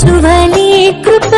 మంచువలే కృప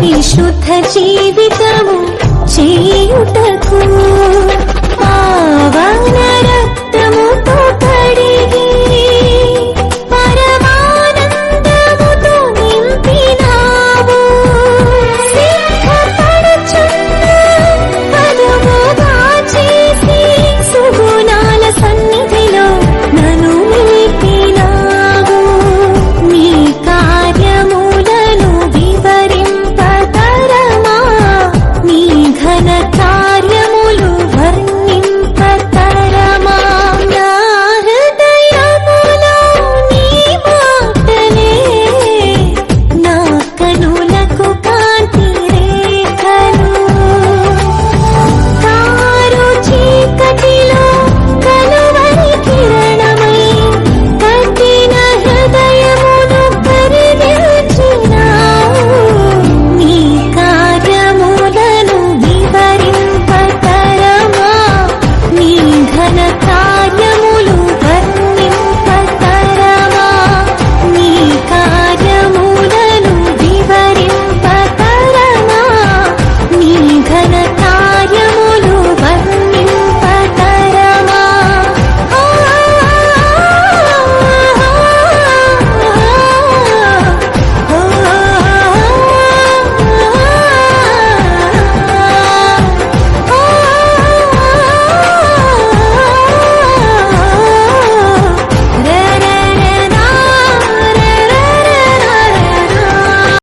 పరిశుద్ధ జీవితము చేయుటకు.